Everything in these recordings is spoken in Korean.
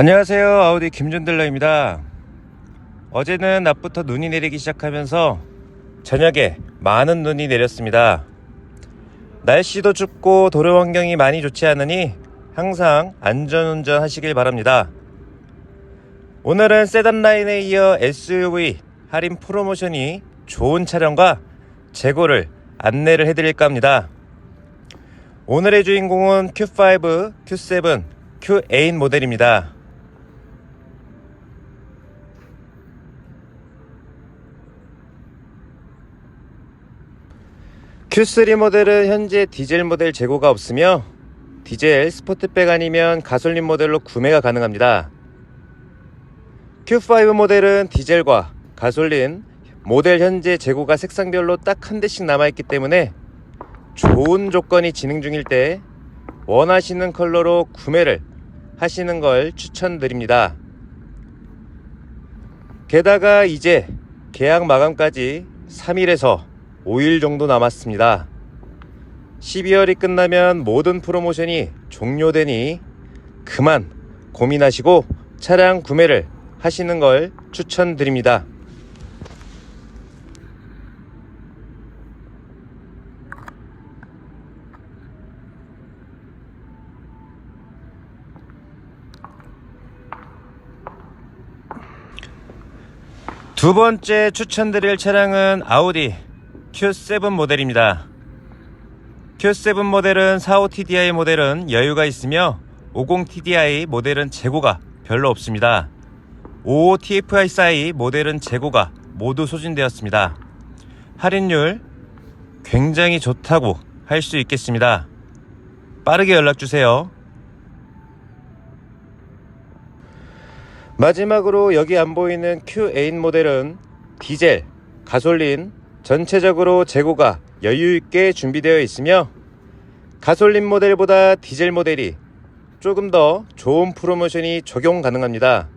안녕하세요. 아우디 김준들러입니다. 어제는 낮부터 눈이 내리기 시작하면서 저녁에 많은 눈이 내렸습니다. 날씨도 춥고 도로 환경이 많이 좋지 않으니 항상 안전운전 하시길 바랍니다. 오늘은 세단 라인에 이어 SUV 할인 프로모션이 좋은 차량과 재고를 안내를 해드릴까 합니다. 오늘의 주인공은 Q5, Q7, Q8 모델입니다. Q3 모델은 현재 디젤 모델 재고가 없으며 디젤 스포트백 아니면 가솔린 모델로 구매가 가능합니다. Q5 모델은 디젤과 가솔린 모델 현재 재고가 색상별로 딱 한 대씩 남아있기 때문에 좋은 조건이 진행 중일 때 원하시는 컬러로 구매를 하시는 걸 추천드립니다. 게다가 이제 계약 마감까지 3일에서 5일 정도 남았습니다. 12월이 끝나면 모든 프로모션이 종료되니 그만 고민하시고 차량 구매를 하시는 걸 추천드립니다. 두 번째 추천드릴 차량은 아우디 Q7 모델입니다. Q7 모델은 45 TDI 모델은 여유가 있으며 50 TDI 모델은 재고가 별로 없습니다. 55 TFI 모델은 재고가 모두 소진되었습니다. 할인율 굉장히 좋다고 할 수 있겠습니다. 빠르게 연락주세요. 마지막으로 여기 안 보이는 Q8 모델은 디젤, 가솔린 전체적으로 재고가 여유 있게 준비되어 있으며 가솔린 모델보다 디젤 모델이 조금 더 좋은 프로모션이 적용 가능합니다.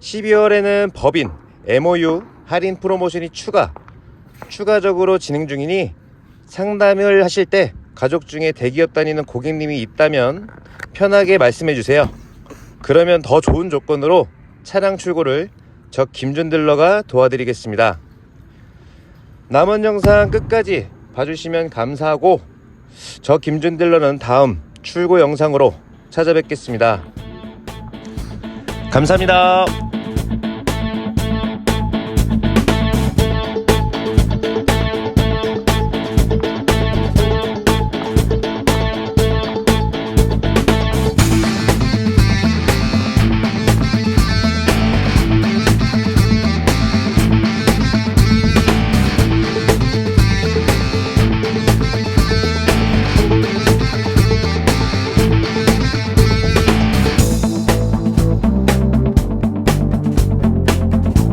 12월에는 법인 MOU 할인 프로모션이 추가 추가적으로 진행 중이니 상담을 하실 때 가족 중에 대기업 다니는 고객님이 있다면 편하게 말씀해 주세요. 그러면 더 좋은 조건으로 차량 출고를 저 김준들러가 도와드리겠습니다. 남은 영상 끝까지 봐주시면 감사하고 저 김준들러는 다음 출고 영상으로 찾아뵙겠습니다. 감사합니다.